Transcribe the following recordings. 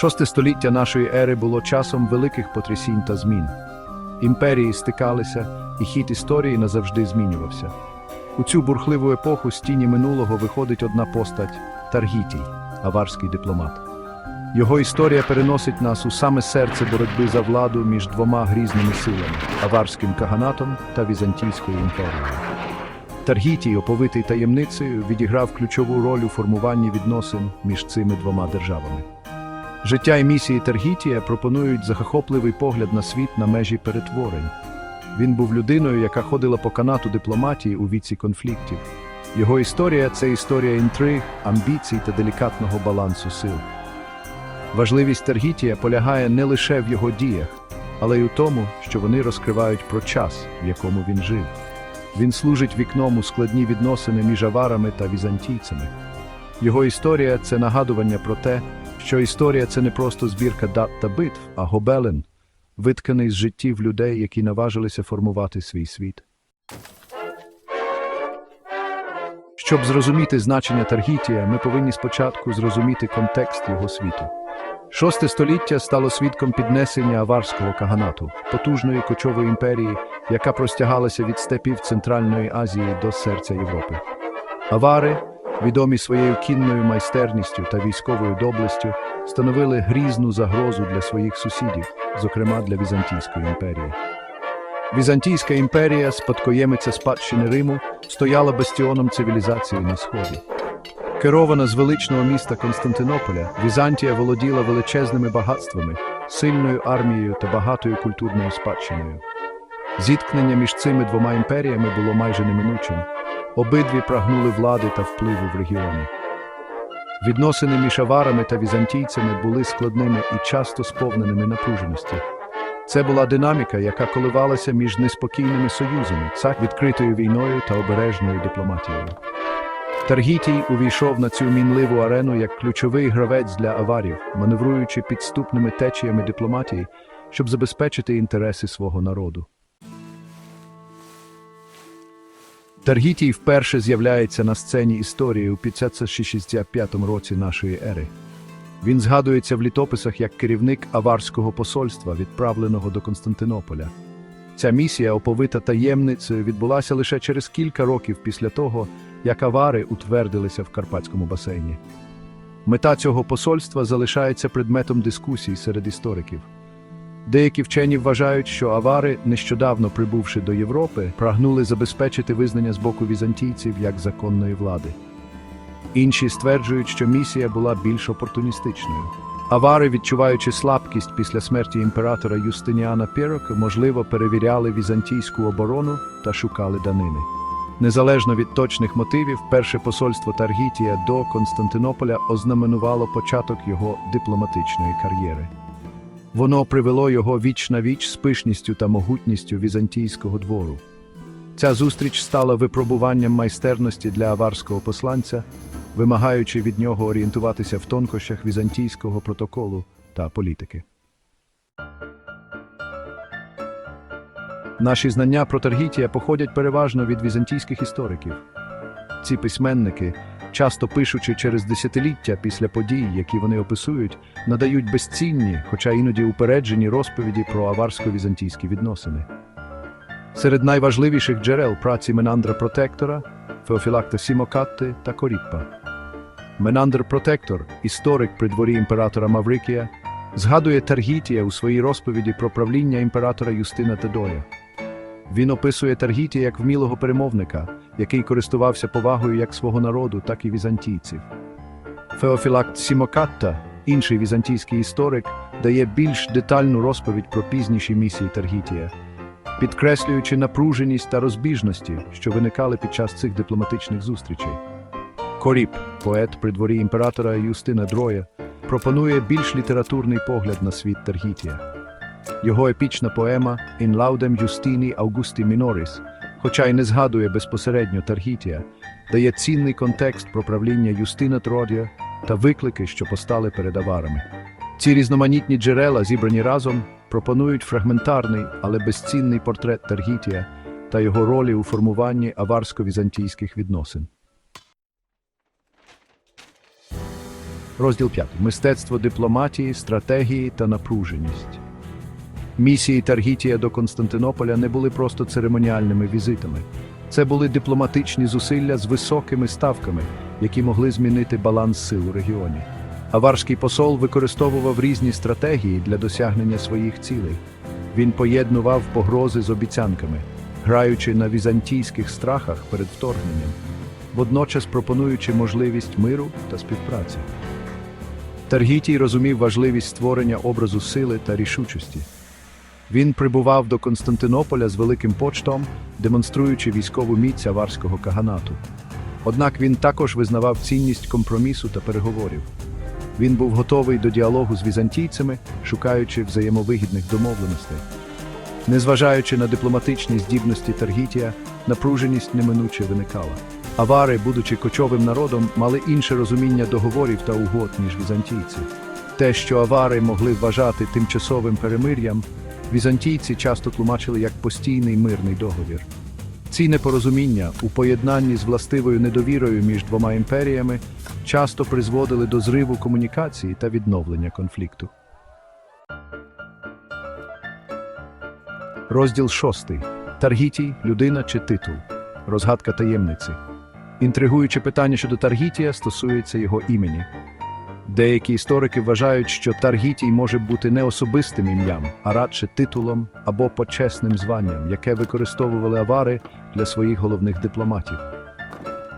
Шосте століття нашої ери було часом великих потрясінь та змін. Імперії стикалися, і хід історії назавжди змінювався. У цю бурхливу епоху з тіні минулого виходить одна постать Таргітій, аварський дипломат. Його історія переносить нас у саме серце боротьби за владу між двома грізними силами аварським каганатом та Візантійською імперією. Таргітій, оповитий таємницею, відіграв ключову роль у формуванні відносин між цими двома державами. Життя і місії Таргітія пропонують захопливий погляд на світ на межі перетворень. Він був людиною, яка ходила по канату дипломатії у віці конфліктів. Його історія це історія інтриг, амбіцій та делікатного балансу сил. Важливість Таргітія полягає не лише в його діях, але й у тому, що вони розкривають про час, в якому він жив. Він служить вікном у складні відносини між аварами та візантійцями. Його історія це нагадування про те, що історія це не просто збірка дат та битв, а гобелен, витканий з життів людей, які наважилися формувати свій світ. Щоб зрозуміти значення Таргітія, ми повинні спочатку зрозуміти контекст його світу. Шосте століття стало свідком піднесення аварського каганату, потужної кочової імперії, яка простягалася від степів Центральної Азії до серця Європи. Авари, відомі своєю кінною майстерністю та військовою доблестю, становили грізну загрозу для своїх сусідів, зокрема для Візантійської імперії. Візантійська імперія, спадкоємиця спадщини Риму, стояла бастіоном цивілізації на сході. Керована з величного міста Константинополя, Візантія володіла величезними багатствами, сильною армією та багатою культурною спадщиною. Зіткнення між цими двома імперіями було майже неминучим. Обидві прагнули влади та впливу в регіоні. Відносини між аварами та візантійцями були складними і часто сповненими напруженості. Це була динаміка, яка коливалася між неспокійними союзами, цак відкритою війною та обережною дипломатією. Таргітій увійшов на цю мінливу арену як ключовий гравець для аварів, маневруючи підступними течіями дипломатії, щоб забезпечити інтереси свого народу. Таргітій вперше з'являється на сцені історії у 565 році нашої ери. Він згадується в літописах як керівник аварського посольства, відправленого до Константинополя. Ця місія, оповита таємницею, відбулася лише через кілька років після того, як авари утвердилися в Карпатському басейні. Мета цього посольства залишається предметом дискусій серед істориків. Деякі вчені вважають, що авари, нещодавно прибувши до Європи, прагнули забезпечити визнання з боку візантійців як законної влади. Інші стверджують, що місія була більш опортуністичною. Авари, відчуваючи слабкість після смерті імператора Юстиніана Пірока, можливо, перевіряли візантійську оборону та шукали данини. Незалежно від точних мотивів, перше посольство Таргітія до Константинополя ознаменувало початок його дипломатичної кар'єри. Воно привело його віч на віч з пишністю та могутністю візантійського двору. Ця зустріч стала випробуванням майстерності для аварського посланця, вимагаючи від нього орієнтуватися в тонкощах візантійського протоколу та політики. Наші знання про Таргітія походять переважно від візантійських істориків. Ці письменники, часто пишучи через десятиліття після подій, які вони описують, надають безцінні, хоча іноді упереджені розповіді про аварсько-візантійські відносини. Серед найважливіших джерел праці Менандра Протектора, Феофілакта Сімокатти та Коріппа. Менандр Протектор, історик при дворі імператора Маврикія, згадує Таргітія у своїй розповіді про правління імператора Юстина Тедоя. Він описує Таргітія як вмілого перемовника, який користувався повагою як свого народу, так і візантійців. Феофілакт Сімокатта, інший візантійський історик, дає більш детальну розповідь про пізніші місії Таргітія, підкреслюючи напруженість та розбіжності, що виникали під час цих дипломатичних зустрічей. Коріп, поет при дворі імператора Юстина Дроя, пропонує більш літературний погляд на світ Таргітія. Його епічна поема «In laudem Justini Augusti Minoris», хоча й не згадує безпосередньо Таргітія, дає цінний контекст про правління Юстина Тродія та виклики, що постали перед аварами. Ці різноманітні джерела, зібрані разом, пропонують фрагментарний, але безцінний портрет Таргітія та його ролі у формуванні аварсько-візантійських відносин. Розділ 5. Мистецтво дипломатії, стратегії та напруженість. Місії Таргітія до Константинополя не були просто церемоніальними візитами. Це були дипломатичні зусилля з високими ставками, які могли змінити баланс сил у регіоні. Аварський посол використовував різні стратегії для досягнення своїх цілей. Він поєднував погрози з обіцянками, граючи на візантійських страхах перед вторгненням, водночас пропонуючи можливість миру та співпраці. Таргітій розумів важливість створення образу сили та рішучості. Він прибував до Константинополя з великим почтом, демонструючи військову міць аварського каганату. Однак він також визнавав цінність компромісу та переговорів. Він був готовий до діалогу з візантійцями, шукаючи взаємовигідних домовленостей. Незважаючи на дипломатичні здібності Таргітія, напруженість неминуче виникала. Авари, будучи кочовим народом, мали інше розуміння договорів та угод, ніж візантійці. Те, що авари могли вважати тимчасовим перемир'ям, візантійці часто тлумачили як постійний мирний договір. Ці непорозуміння у поєднанні з властивою недовірою між двома імперіями часто призводили до зриву комунікації та відновлення конфлікту. Розділ 6. Таргітій, людина чи титул. Розгадка таємниці. Інтригуюче питання щодо Таргітія стосується його імені. Деякі історики вважають, що Таргітій може бути не особистим ім'ям, а радше титулом або почесним званням, яке використовували авари для своїх головних дипломатів.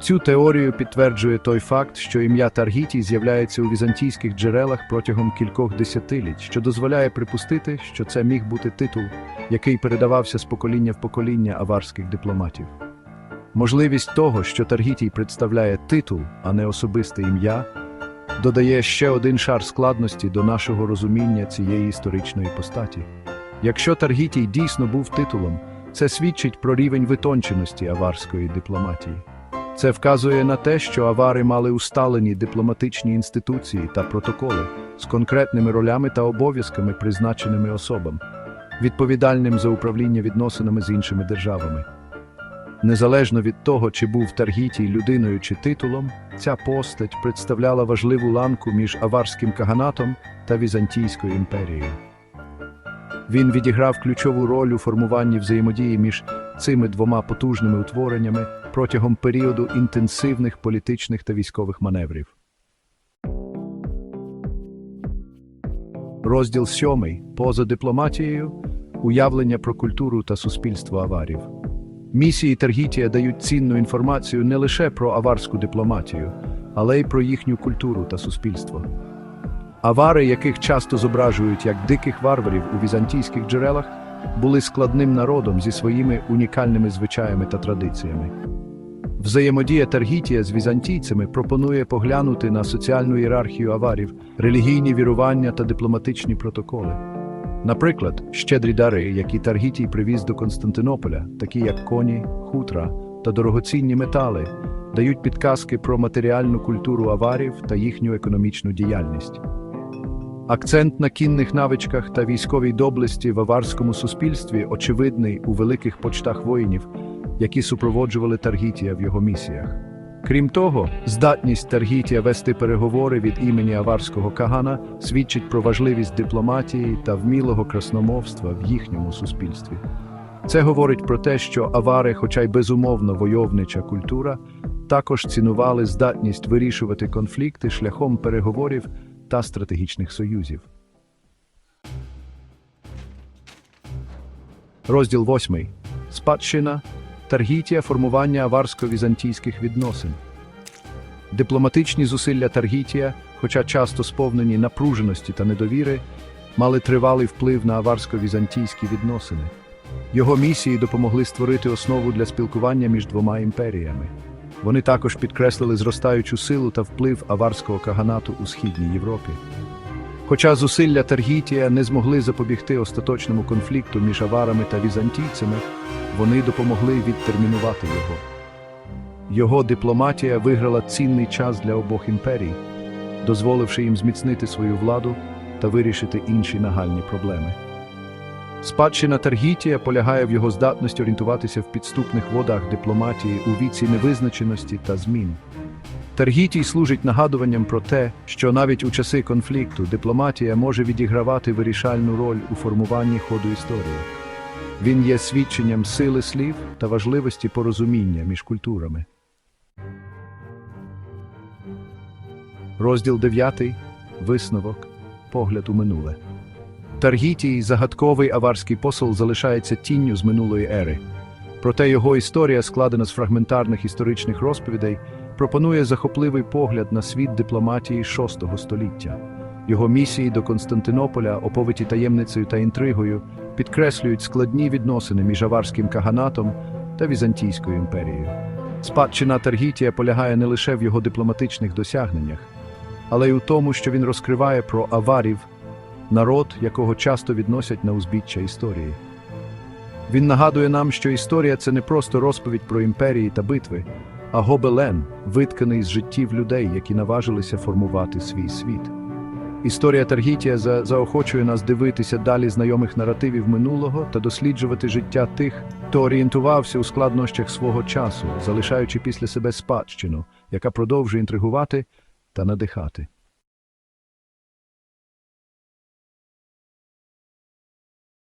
Цю теорію підтверджує той факт, що ім'я Таргітій з'являється у візантійських джерелах протягом кількох десятиліть, що дозволяє припустити, що це міг бути титул, який передавався з покоління в покоління аварських дипломатів. Можливість того, що Таргітій представляє титул, а не особисте ім'я, додає ще один шар складності до нашого розуміння цієї історичної постаті. Якщо Таргітій дійсно був титулом, це свідчить про рівень витонченості аварської дипломатії. Це вказує на те, що авари мали усталені дипломатичні інституції та протоколи з конкретними ролями та обов'язками, призначеними особам, відповідальним за управління відносинами з іншими державами. Незалежно від того, чи був Таргітій людиною чи титулом, ця постать представляла важливу ланку між аварським каганатом та Візантійською імперією. Він відіграв ключову роль у формуванні взаємодії між цими двома потужними утвореннями протягом періоду інтенсивних політичних та військових маневрів. Розділ сьомий поза дипломатією уявлення про культуру та суспільство аварів. Місії Таргітія дають цінну інформацію не лише про аварську дипломатію, але й про їхню культуру та суспільство. Авари, яких часто зображують як диких варварів у візантійських джерелах, були складним народом зі своїми унікальними звичаями та традиціями. Взаємодія Таргітія з візантійцями пропонує поглянути на соціальну ієрархію аварів, релігійні вірування та дипломатичні протоколи. Наприклад, щедрі дари, які Таргітій привіз до Константинополя, такі як коні, хутра та дорогоцінні метали, дають підказки про матеріальну культуру аварів та їхню економічну діяльність. Акцент на кінних навичках та військовій доблесті в аварському суспільстві очевидний у великих почтах воїнів, які супроводжували Таргітія в його місіях. Крім того, здатність Таргітія вести переговори від імені аварського кагана свідчить про важливість дипломатії та вмілого красномовства в їхньому суспільстві. Це говорить про те, що авари, хоча й безумовно войовнича культура, також цінували здатність вирішувати конфлікти шляхом переговорів та стратегічних союзів. Розділ 8. Спадщина Таргітія формування аварсько-візантійських відносин. Дипломатичні зусилля Таргітія, хоча часто сповнені напруженості та недовіри, мали тривалий вплив на аварсько-візантійські відносини. Його місії допомогли створити основу для спілкування між двома імперіями. Вони також підкреслили зростаючу силу та вплив аварського каганату у Східній Європі. Хоча зусилля Таргітія не змогли запобігти остаточному конфлікту між аварами та візантійцями, вони допомогли відтермінувати його. Його дипломатія виграла цінний час для обох імперій, дозволивши їм зміцнити свою владу та вирішити інші нагальні проблеми. Спадщина Таргітія полягає в його здатності орієнтуватися в підступних водах дипломатії у віці невизначеності та змін. Таргітій служить нагадуванням про те, що навіть у часи конфлікту дипломатія може відігравати вирішальну роль у формуванні ходу історії. Він є свідченням сили слів та важливості порозуміння між культурами. Розділ 9. Висновок. Погляд у минуле. Таргітій, загадковий аварський посол, залишається тінню з минулої ери. Проте його історія, складена з фрагментарних історичних розповідей, пропонує захопливий погляд на світ дипломатії VI століття. Його місії до Константинополя, оповиті таємницею та інтригою, підкреслюють складні відносини між аварським каганатом та Візантійською імперією. Спадщина Таргітія полягає не лише в його дипломатичних досягненнях, але й у тому, що він розкриває про аварів, народ, якого часто відносять на узбіччя історії. Він нагадує нам, що історія це не просто розповідь про імперії та битви, а гобелен, витканий з життів людей, які наважилися формувати свій світ. Історія Таргітія за- заохочує нас дивитися далі знайомих наративів минулого та досліджувати життя тих, хто орієнтувався у складнощах свого часу, залишаючи після себе спадщину, яка продовжує інтригувати та надихати.